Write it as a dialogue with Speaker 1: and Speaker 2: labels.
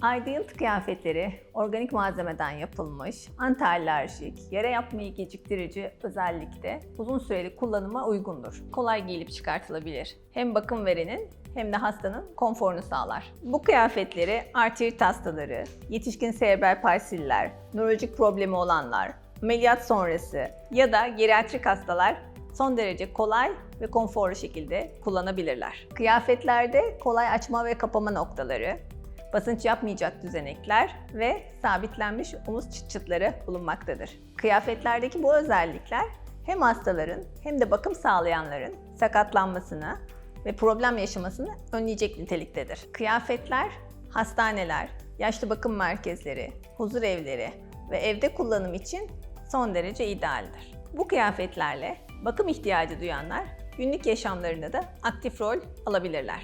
Speaker 1: Ideal kıyafetleri organik malzemeden yapılmış, anti-alerjik, yere yapmayı geciktirici özellikle uzun süreli kullanıma uygundur. Kolay giyilip çıkartılabilir. Hem bakım verenin hem de hastanın konforunu sağlar. Bu kıyafetleri artrit hastaları, yetişkin serebral palsililer, nörolojik problemi olanlar, ameliyat sonrası ya da geriatrik hastalar son derece kolay ve konforlu şekilde kullanabilirler. Kıyafetlerde kolay açma ve kapama noktaları, basınç yapmayacak düzenekler ve sabitlenmiş omuz çıt çıtları bulunmaktadır. Kıyafetlerdeki bu özellikler hem hastaların hem de bakım sağlayanların sakatlanmasını ve problem yaşamasını önleyecek niteliktedir. Kıyafetler hastaneler, yaşlı bakım merkezleri, huzur evleri ve evde kullanım için son derece idealdir. Bu kıyafetlerle bakım ihtiyacı duyanlar günlük yaşamlarında da aktif rol alabilirler.